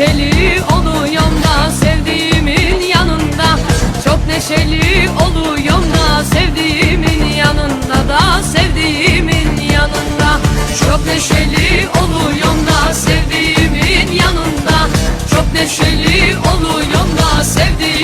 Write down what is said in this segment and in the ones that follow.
neşeli oluyom da sevdiğimin yanında. Çok neşeli oluyom da sevdiğimin yanında da sevdiğimin yanında. Çok neşeli oluyom da sevdiğimin yanında. Çok neşeli oluyom da sevdiğimin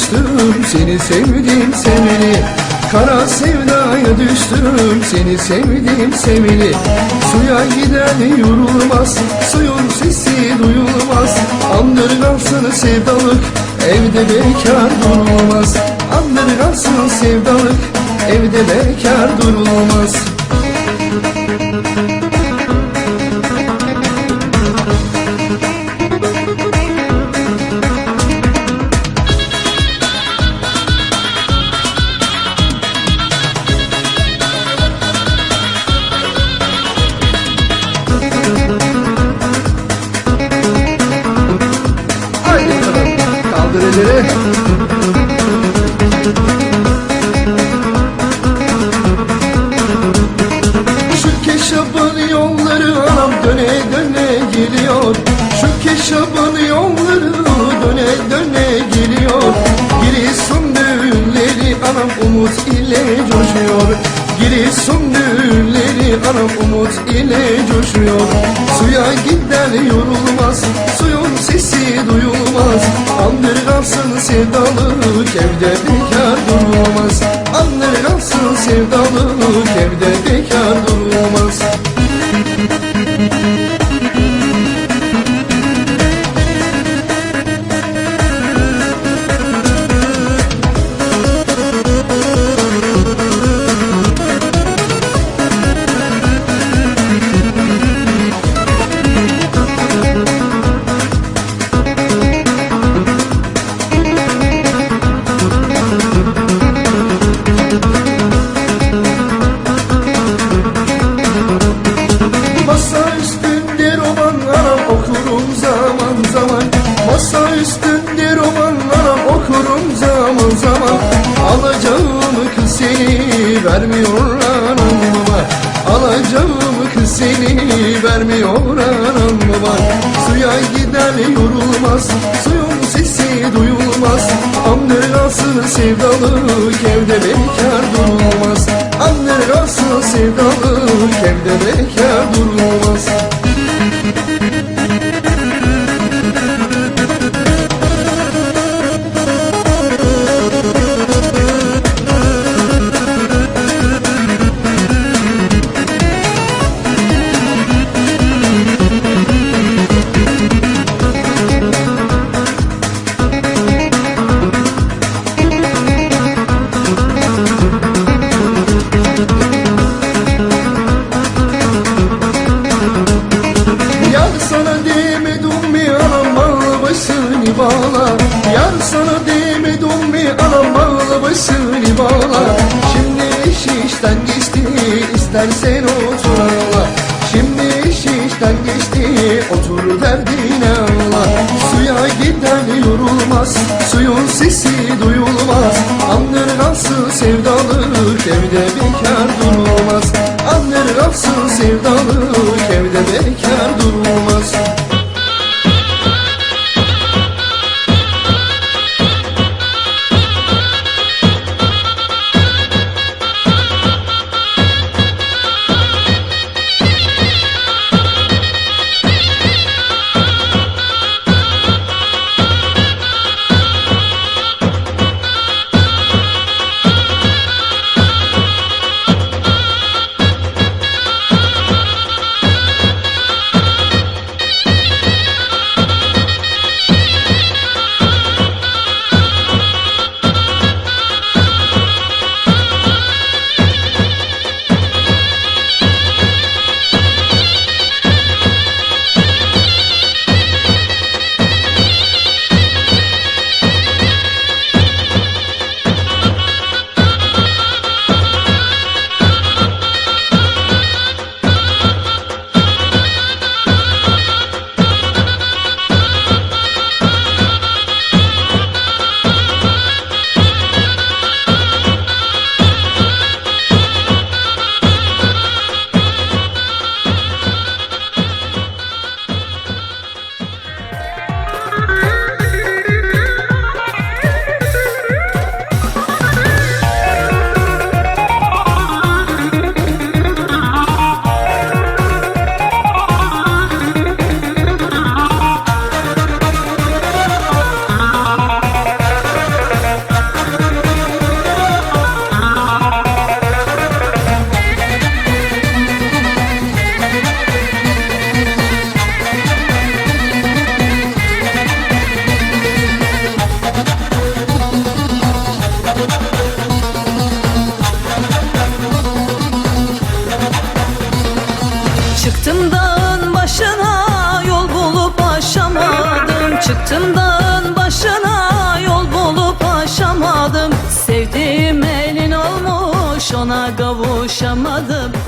alıştım Seni sevdim sevini Kara sevdaya düştüm Seni sevdim sevini Suya giden yorulmaz Suyun sesi duyulmaz. Andır kalsın sevdalık Evde bekar durulmaz. Andır kalsın sevdalık Evde bekar durulmaz. Elleri Şu keşafın yolları anam döne döne geliyor. Şu keşafın yolları döne döne geliyor. Giresun düğünleri anam umut ile coşuyor. Giresun düğünleri anam umut ile coşuyor. Suya giden yorulmaz suyun sesi duyulmaz kalsın sevdalık evde bekar durulmaz Andır kalsın sevdalık sevdalık evde bekar durulmaz Andır kalsın sevdalık evde bekar istersen otur ağla Şimdi iş işten geçti otur derdine ağla Suya giden yorulmaz suyun sesi duyulmaz. Andır kalsın sevdalık evde bekar durulmaz. Andır kalsın sevdalık lazım